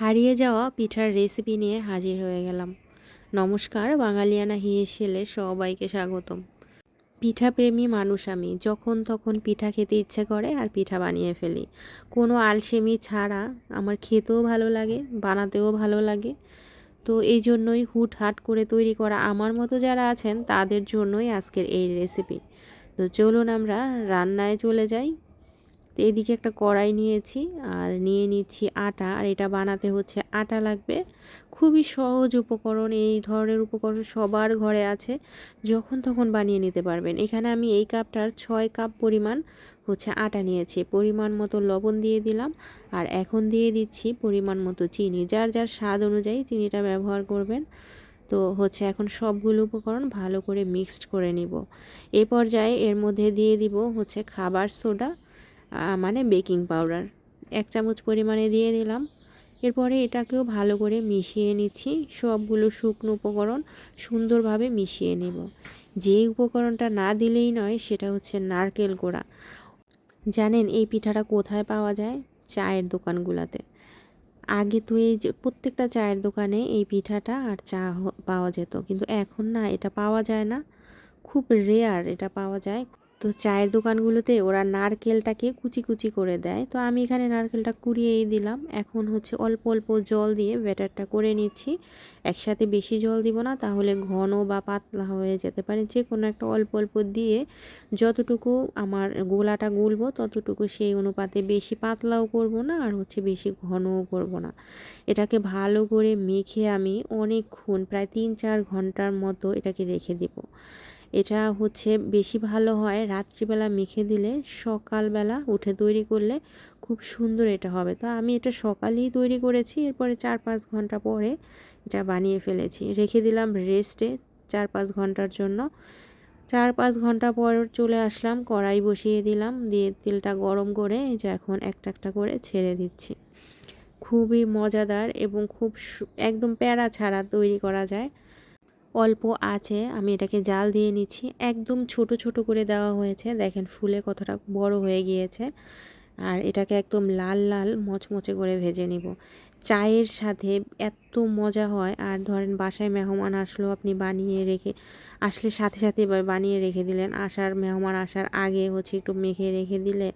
হারিয়ে যাওয়া পিঠার রেসিপি নিয়ে হাজির হয়ে গেলাম। নমস্কার, বাঙালিয়ানা হিয়েশেলে সবাইকে স্বাগতম। পিঠা প্রেমী মানুষ আমি, যখন তখন পিঠা খেতে ইচ্ছে করে আর পিঠা বানিয়ে ফেলি। কোনো আলসেমি ছাড়া আমার খেতেও ভালো লাগে, বানাতেও ভালো লাগে। তো এই জন্যই হুট হাট করে তৈরি করা আমার মতো যারা আছেন, তাদের জন্যই আজকের এই রেসিপি তো চলুন আমরা রান্নায় চলে যাই। তো এদিকে একটা কড়াই নিয়েছি আর নিয়ে নিচ্ছি আটা আর এটা বানাতে হচ্ছে আটা লাগবে। খুবই সহজ উপকরণ, এই ধরনের উপকরণ সবার ঘরে আছে, যখন তখন বানিয়ে নিতে পারবেন। এখানে আমি এই কাপটার ছয় কাপ পরিমাণ হচ্ছে আটা নিয়েছি, পরিমাণ মতো লবণ দিয়ে দিলাম আর এখন দিয়ে দিচ্ছি পরিমাণ মতো চিনি। যার যার স্বাদ অনুযায়ী চিনিটা ব্যবহার করবেন, তো হচ্ছে এখন সবগুলো উপকরণ ভালো করে মিক্সড করে নিব। এ পর্যায়ে এর মধ্যে দিয়ে দিব হচ্ছে খাবার সোডা মানে বেকিং পাউডার। এক চামচ পরিমাণে দিয়ে দিলাম। এরপরে এটাকেও ভালো করে মিশিয়ে নিচ্ছি। সবগুলো শুকনো উপকরণ সুন্দরভাবে মিশিয়ে নেব। যে উপকরণটা না দিলেই নয়, সেটা হচ্ছে নারকেল গোড়া জানেন এই পিঠাটা কোথায় পাওয়া যায়? চায়ের দোকানগুলোতে। আগে তো এই যে প্রত্যেকটা চায়ের দোকানে এই পিঠাটা আর চা পাওয়া যেত। কিন্তু এখন না, এটা পাওয়া যায় না। খুব রেয়ার এটা পাওয়া যায়। তো চায়ের দোকানগুলোতে ওরা নারকেলটাকে কুচি কুচি করে দেয়। তো আমি এখানে নারকেলটা কুড়িয়েই দিলাম। এখন হচ্ছে অল্প অল্প জল দিয়ে ব্যাটারটা করে নিচ্ছি। একসাথে বেশি জল দিব না, তাহলে ঘন বা পাতলা হয়ে যেতে পারে। যে কোনো একটা অল্প অল্প দিয়ে যতটুকু আমার গোলাটা গুলবো, ততটুকু সেই অনুপাতে বেশি পাতলাও করব না আর হচ্ছে বেশি ঘনও করব না। এটাকে ভালো করে মেখে আমি অনেকক্ষণ, প্রায় তিন চার ঘণ্টার মতো এটাকে রেখে দেবো। এটা হচ্ছে বেশি ভালো হয় রাত্রিবেলা মেখে দিলে, সকালবেলা উঠে তৈরি করলে খুব সুন্দর এটা হবে। তো আমি এটা সকালেই তৈরি করেছি, এরপরে চার পাঁচ ঘণ্টা পরে এটা বানিয়ে ফেলেছি। রেখে দিলাম রেস্টে চার পাঁচ ঘণ্টার জন্য। চার পাঁচ ঘণ্টা পর চলে আসলাম, কড়াই বসিয়ে দিলাম, দিয়ে তেলটা গরম করে যে এখন একটা একটা করে ছেড়ে দিচ্ছি। খুবই মজাদার এবং খুব একদম প্যারা ছাড়া তৈরি করা যায়। অল্প আছে, আমি এটাকে জাল দিয়ে নিচ্ছি। একদম ছোট ছোট করে দেওয়া হয়েছে। দেখেন ফুলে কতটা বড় হয়ে গিয়েছে। আর এটাকে একদম লাল লাল মচমচে করে ভেজে নিব। চায়ের সাথে এত মজা হয়। আর ধরেন বাসায় মেহমান আসলো, আপনি বানিয়ে রেখে, আসলে সাথে সাথে বানিয়ে রেখে দিলেন। আসার, মেহমান আসার আগে হচ্ছে একটু মেখে রেখে দিলে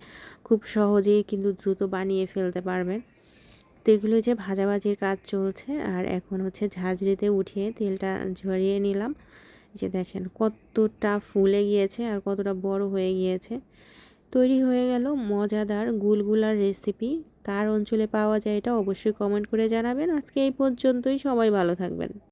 খুব সহজেই কিন্তু দ্রুত বানিয়ে ফেলতে পারবেন। তো এগুলো যে ভাজাভাজির কাজ চলছে আর এখন হচ্ছে ঝাঁঝরিতে উঠিয়ে তেলটা ঝরিয়ে নিলাম। যে দেখেন কতটা ফুলে গিয়েছে আর কতটা বড় হয়ে গিয়েছে। তৈরি হয়ে গেল মজাদার গুলগুলার রেসিপি কার অঞ্চলে পাওয়া যায় এটা অবশ্যই কমেন্ট করে জানাবেন। আজকে এই পর্যন্তই। সবাই ভালো থাকবেন।